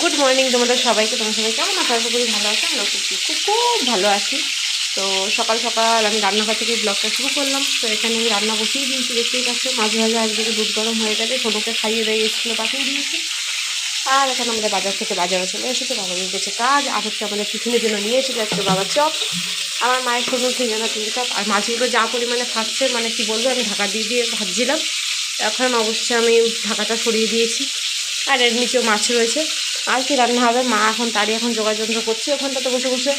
Good morning তোমাদের সবাইকে। তোমার সবাই কেমন আছো? আশা করি ভালো আছো, আমরা খুব খুব ভালো আছি। তো সকাল সকাল আমি রান্নাঘর থেকে ব্লগটা শুরু করলাম। তো এখানে আমি রান্না বসিয়ে দিয়েছি, দেখতেই পাচ্ছি। মাঝে মাঝে একদিকে দুধ গরম হয়ে গেছে ছোটোকে খাইয়ে দিয়ে স্কুলে পাঠিয়ে দিয়েছি। আর এখানে আমাদের বাজার থেকে বাজারে চলে এসেছে, বাবা গেছে কাজ। আর হচ্ছে আমাদের টিফিনের জন্য নিয়ে এসেছে আজকে বাবার চপ। আমার মায়ের ছোটো থেকে জানা তিন চপ। আর মাছগুলো যা পরিমাণে খাচ্ছে মানে কি বলব, আমি ঢাকা দিয়ে দিয়ে ভাজছিলাম। এখন অবশ্যই আমি ঢাকাটা সরিয়ে দিয়েছি। আর এর নিচেও মাছ রয়েছে। আর কি রান্না হবে? মা এখন, তারই এখন যোগাযন্ত্র করছে ওখানটাতে বসে বসে।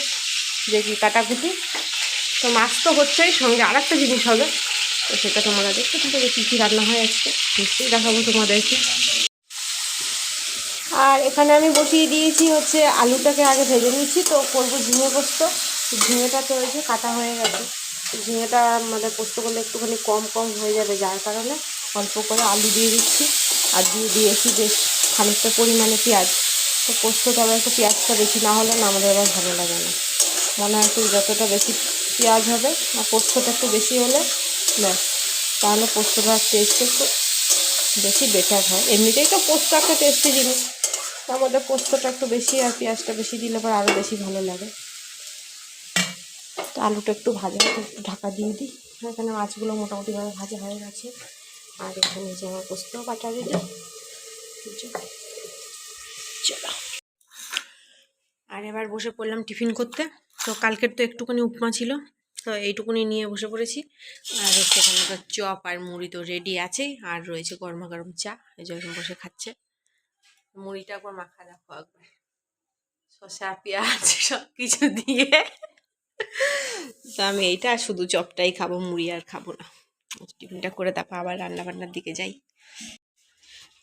যে কি কাটাকুটি। তো মাছ তো হচ্ছেই, সঙ্গে আর একটা জিনিস হবে। তো সেটা তোমরা দেখতে থাকবে কী কী রান্না হয় আজকে। নিশ্চয়ই দেখাবো তোমাদেরকে। আর এখানে আমি বসিয়ে দিয়েছি হচ্ছে আলুটাকে আগে ভেজে নিয়েছি। তো করব ঝিঙে পোস্ত। ঝিঙেটা তো হয়েছে কাটা হয়ে গেছে। ঝিঙেটা মানে পোস্ত করলে একটুখানি কম কম হয়ে যাবে, যার কারণে অল্প করে আলু দিয়ে দিচ্ছি। আর দিয়ে দিয়েছি বেশ খানিকটা পরিমাণে পেঁয়াজ। তো পোস্তটা আবার একটু পেঁয়াজটা বেশি, না হলে না আমাদের আবার ভালো লাগে না। মনে হয় একটু যতটা বেশি পেঁয়াজ হবে আর পোস্তটা একটু বেশি হলে, ব্যাস। তাহলে পোস্তটার টেস্ট একটু বেশি বেটার হয়। এমনিতেই তো পোস্ত একটা টেস্টি জিনিস। তার মধ্যে পোস্তটা একটু বেশি আর পেঁয়াজটা বেশি দিলে পর আরও বেশি ভালো লাগে। তো আলুটা একটু ভাজা একটু ঢাকা দিয়ে দিই। এখানে মাছগুলো মোটামুটিভাবে ভাজা হয়ে গেছে। আর এখানে যে আমার পোস্ত বাটা রেডি চলো। আর এবার বসে পড়লাম টিফিন করতে। তো কালকের তো একটুখানি উপমা ছিল, তো এইটুকুনি নিয়ে বসে পড়েছি। আর তো চপ আর মুড়ি তো রেডি আছেই, আর রয়েছে গরমা গরম চা, এই জন্য বসে খাচ্ছে। মুড়িটা একবার মাখা দেখো একবার। শসা, পেঁয়াজ সব কিছু দিয়ে। তো আমি এইটা শুধু চপটাই খাব, মুড়ি আর খাব না। টিফিনটা করে তারপর আবার রান্না বান্নার দিকে যাই।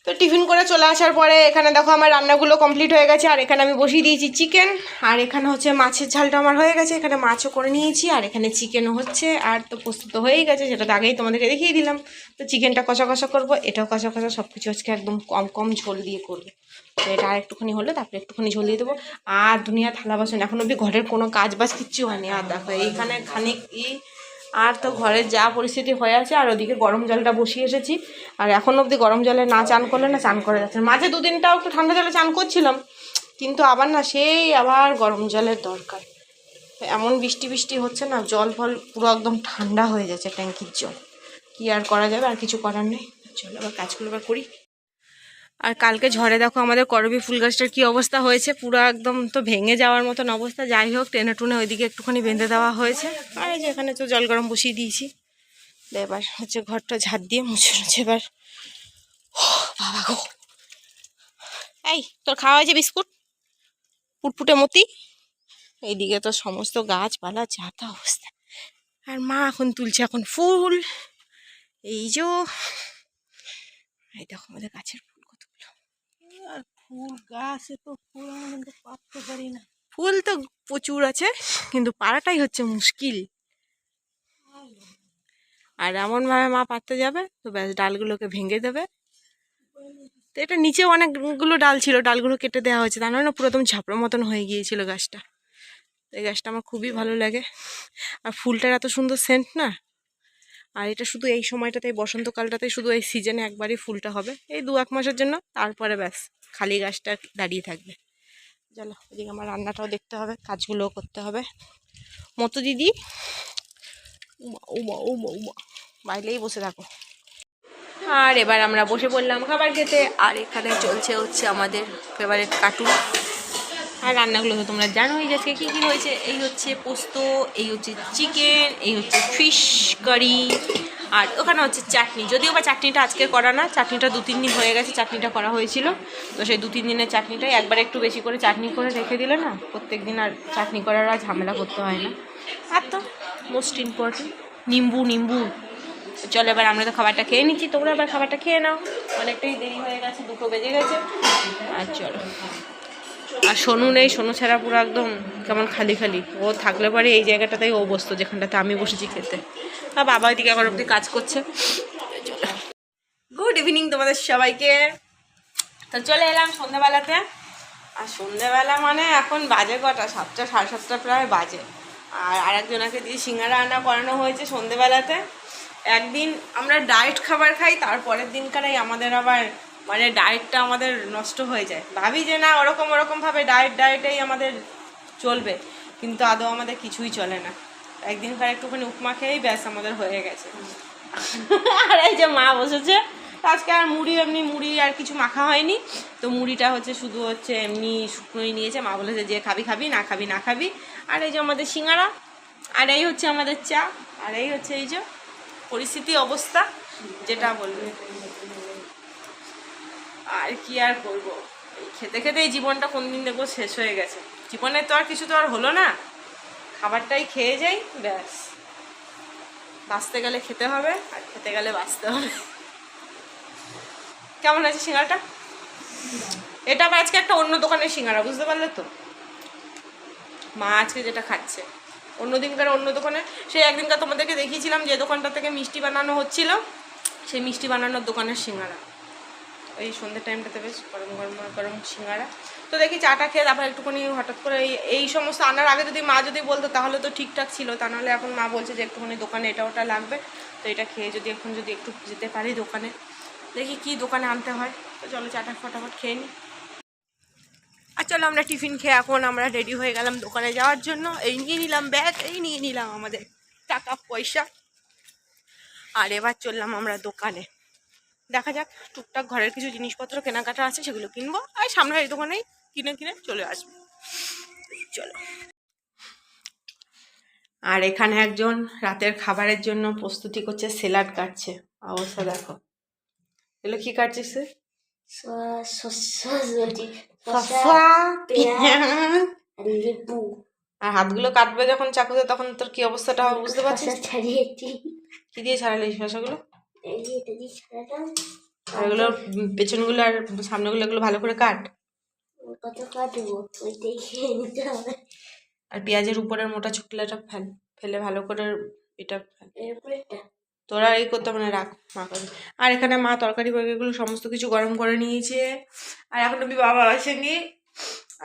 তো টিফিন করে চলে আসার পরে এখানে দেখো আমার রান্নাগুলো কমপ্লিট হয়ে গেছে, আর এখানে আমি বসিয়ে দিয়েছি চিকেন আর এখানে হচ্ছে মাছের ঝালটা আমার হয়ে গেছে, এখানে মাছও করে নিয়েছি, আর এখানে চিকেনও হচ্ছে, আর তো প্রস্তুত হয়েই গেছে, সেটা তো আগেই তোমাদেরকে দেখিয়ে দিলাম। তো চিকেনটা কষা কষা করব, এটাও কষা কষা সব কিছু আজকে একদম কম কম ঝোল দিয়ে করব। তো এটা আর একটুখানি হলে, তারপরে একটুখানি ঝোল দিয়ে দেবো। আর দুনিয়া থালা বাসন, এখন অব্দি ঘরের কোনো কাজ বাজ কিচ্ছু হয়নি। আর দেখো এইখানে খানিক ই আর তো ঘরের যা পরিস্থিতি হয়ে আছে, আর ওদিকে গরম জলটা বসিয়ে এসেছি। আর এখন অবধি গরম জলে না চান করলে না চান করে যাচ্ছে মাঝে দুদিনটাও একটু ঠান্ডা জলে চান করছিলাম, কিন্তু আবার না সেই আবার গরম জলের দরকার। এমন বৃষ্টি বৃষ্টি হচ্ছে না, জল ফল পুরো একদম ঠান্ডা হয়ে যাচ্ছে ট্যাঙ্কির জল। কি আর করা যাবে, আর কিছু করার নেই। চলো আবার কাজগুলো আবার করি। আর কালকে ঝড়ে দেখো আমাদের করবি ফুল গাছটার কী অবস্থা হয়েছে? পুরো একদম তো ভেঙে যাওয়ার মতন অবস্থা। যাই হোক, টেনে টুনে ওইদিকে একটুখানি বেঁধে দেওয়া হয়েছে। আর এই যে এখানে তো জল গরম বসিয়ে দিয়েছি। এবার হচ্ছে ঘরটা ঝাড় দিয়ে মুছে মুছে এবার। বাবা গো। এই, তোর খাওয়া হয়েছে বিস্কুট? পুটপুটে মতি? এইদিকে তো সমস্ত গাছপালা, যা তা অবস্থা। আর মা এখন তুলছে এখন ফুল। এই যে এই দেখো আমাদের গাছের ফুল। আর ফুল, গাছে তো ফুল আমরা পারি না। ফুল তো প্রচুর আছে, কিন্তু পাড়াটাই হচ্ছে মুশকিল। আর এমনভাবে মা পাততে যাবে, তো ব্যাস ডালগুলোকে ভেঙে দেবে। তো এটা নিচে অনেকগুলো ডাল ছিল, ডালগুলো কেটে দেওয়া হয়েছে, তা না পুরো একদম মতন হয়ে গিয়েছিল গাছটা। এই গাছটা আমার খুবই ভালো লাগে। আর ফুলটার এত সুন্দর সেন্ট না আর এটা শুধু এই সময়টাতে বসন্তকালটাতে শুধু এই সিজনে একবারই ফুলটা হবে। এই দু এক মাসের জন্য, তারপরে ব্যাস, খালি গাছটা দাঁড়িয়ে থাকবে। চলো ওদিকে আমার রান্নাটাও দেখতে হবে, কাজগুলোও করতে হবে। মতো দিদি, উমা উমা উমা বাইরেই বসে থাকো। আর এবার আমরা বসে পড়লাম খাবার খেতে। আর এখানে চলছে হচ্ছে আমাদের ফেভারিট কার্টুন আর রান্নাগুলো তো তোমরা জানোই আজকে কী কী হয়েছে। এই হচ্ছে পোস্ত, এই হচ্ছে চিকেন, এই হচ্ছে ফিশ কারি, আর ওখানে হচ্ছে চাটনি। যদিও বা চাটনিটা আজকে করা না, চাটনিটা দু তিন দিন হয়ে গেছে, চাটনিটা করা হয়েছিল। তো সেই দু তিন দিনের চাটনিটাই একবার একটু বেশি করে চাটনি করে রেখে দিলে না প্রত্যেক দিন আর চাটনি করার আর ঝামেলা করতে হয় না। আর তো মোস্ট ইম্পর্টেন্ট নিম্বু নিম্বু। চলো এবার আমরা তো খাবারটা খেয়ে নিচ্ছি, তোমরা এবার খাবারটা খেয়ে নাও। অনেকটাই দেরি হয়ে গেছে, দুটো বেজে গেছে। আর চলো। আর সোনু নেই, সোনু ছাড়া পুরো একদম কেমন খালি খালি। ও থাকলে পরে এই জায়গাটাতেই ও বসতো, যেখানটাতে আমি বসেছি খেতে। আর বাবা এদিকে এখন অব্দি কাজ করছে। গুড ইভিনিং তোমাদের সবাইকে। তো চলে এলাম সন্ধ্যাবেলাতে। আর সন্ধ্যাবেলা মানে এখন বাজে কটা? সাতটা, সাড়ে সাতটা প্রায় বাজে। আর আরেকজনাকে দিয়ে সিঙ্গারা রান্না করানো হয়েছে সন্ধ্যেবেলাতে। একদিন আমরা ডায়েট খাবার খাই, তারপরের দিনকারাই আমাদের আবার মানে ডায়েটটা আমাদের নষ্ট হয়ে যায়। ভাবি যে না, ওরকম ওরকমভাবে ডায়েট ডায়েটেই আমাদের চলবে। কিন্তু আদৌ আমাদের কিছুই চলে না। একদিনকার একটুখানি উপমা খেয়েই ব্যাস আমাদের হয়ে গেছে। আর এই যে মা বসেছে, আজকে আর মুড়ি, এমনি মুড়ি আর কিছু মাখা হয়নি। তো মুড়িটা হচ্ছে শুধু হচ্ছে এমনি শুকনোই নিয়েছে। মা বলেছে যে খাবি খাবি, না খাবি না খাবি। আর এই যে আমাদের সিঙ্গারা, আর এই হচ্ছে আমাদের চা, আর এই হচ্ছে এই যে পরিস্থিতি অবস্থা, যেটা বলবে। আর কি আর করব এই খেতে খেতে এই জীবনটা কোন দিন দেখব শেষ হয়ে গেছে। জীবনে তো আর কিছু তো আর হলো না। খাবারটাই খেয়ে যাই, ব্যাস। বাঁচতে গেলে খেতে হবে, আর খেতে গেলে বাঁচতে হবে। কেমন আছে সিঙ্গারাটা? এটা আজকে একটা অন্য দোকানের সিঙ্গারা, বুঝতে পারলে তো? মা আজকে যেটা খাচ্ছে। অন্য দিনকার অন্য দোকানে, সেই একদিনকার তোমাদেরকে দেখিয়েছিলাম যে দোকানটা থেকে মিষ্টি বানানো হচ্ছিল, সেই মিষ্টি বানানোর দোকানের সিঙ্গারা। এই সন্ধ্যের টাইমটাতে বেশ গরম গরম গরম সিঙ্গারা। তো দেখি চাটা খেয়ে তারপর একটুখানি হঠাৎ করে এই সমস্ত আনার আগে যদি মা যদি বলতো, তাহলে তো ঠিকঠাক ছিল। তা নাহলে এখন মা বলছে যে একটুখানি দোকানে এটা, ওটা লাগবে। তো এটা খেয়ে যদি এখন যদি একটু যেতে পারি দোকানে। দেখি কি দোকানে আনতে হয়। তো চলো চাটা ফটাফট খেয়ে নিই আর চলো আমরা টিফিন খেয়ে এখন আমরা রেডি হয়ে গেলাম দোকানে যাওয়ার জন্য। এই নিয়ে নিলাম ব্যাগ এই নিয়ে নিলাম আমাদের টাকা পয়সা আর এবার চললাম আমরা দোকানে। দেখা যাক টুকটাক ঘরের কিছু জিনিসপত্র কেনাকাটা আছে সেগুলো কিনবো। আর সামনের এই দোকানেই কিনে কিনে চলে আসব। চলো। আর এখানে একজন রাতের খাবারের জন্য প্রস্তুতি করছে স্যালাড কাটছে। অবস্থা দেখো। এগুলো কি কাটছিস লেবু আর হাতগুলো কাটবে যখন চাকুতে তখন তোর কি অবস্থাটা হবে বুঝতে পারছিস? কি দিয়ে ছাড়ালে এই শসাগুলো এগুলো পেছনগুলো আর সামনেগুলো এগুলো ভালো করে কাট। কত কাটবো? ওইটাই খেয়ে নিতে হবে। আর পেঁয়াজের উপরের মোটা চুকলাটা ফেল ফেলে ভালো করে এটা ফেল। তোরা এই করতে মানে রাখ মা করবে। আর এখানে মা তরকারি ফরকারিগুলো সমস্ত কিছু গরম করে নিয়েছে। আর এখন অব্দি বাবা আসেনি।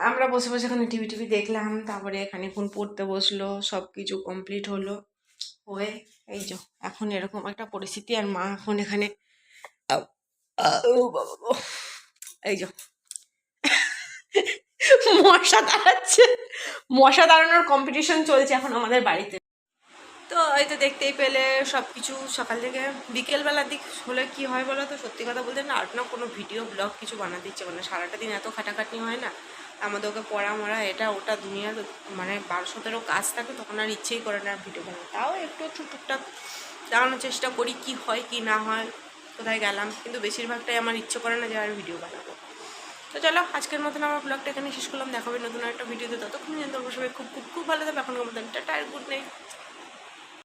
আমরা বসে বসে এখানে টিভি টিভি দেখলাম তারপরে এখানে ফোন পড়তে বসল সব কিছু কমপ্লিট হলো। হয়ে এই যে এখন এরকম একটা পরিস্থিতি আর মা এখন এখানে। এই যে। মশা দাঁড়াচ্ছে। মশা দাঁড়ানোর কম্পিটিশন চলছে এখন আমাদের বাড়িতে। তো এই তো দেখতেই পেলে সব কিছু সকাল থেকে বিকেলবেলার দিক হলে কি হয় বলো তো? সত্যি কথা বলতে না আর না কোনো ভিডিও ব্লগ কিছু বানাতে ইচ্ছে করে না। সারাটা দিন এত খাটাখাটনি হয় না। আমাদের ওকে পড়া মরা, এটা ওটা দুনিয়ার মানে বারোশো তেরো কাজ থাকে, তখন আর ইচ্ছেই করে না ভিডিও বানানো তাও একটু একটু টুকটাক দাঁড়ানোর চেষ্টা করি কি হয়, কি না হয়, কোথায় গেলাম, কিন্তু বেশিরভাগটাই আমার ইচ্ছে করে না যে আর ভিডিও বানাবো। তো চলো, আজকের মতন আমার ব্লগটা এখানে শেষ করলাম। দেখাবে নতুন একটা ভিডিওতে। ততক্ষণ তোমরা সবাই খুব খুব খুব ভালো থাকবে। এখন আমাদের টাটা গুড নাইট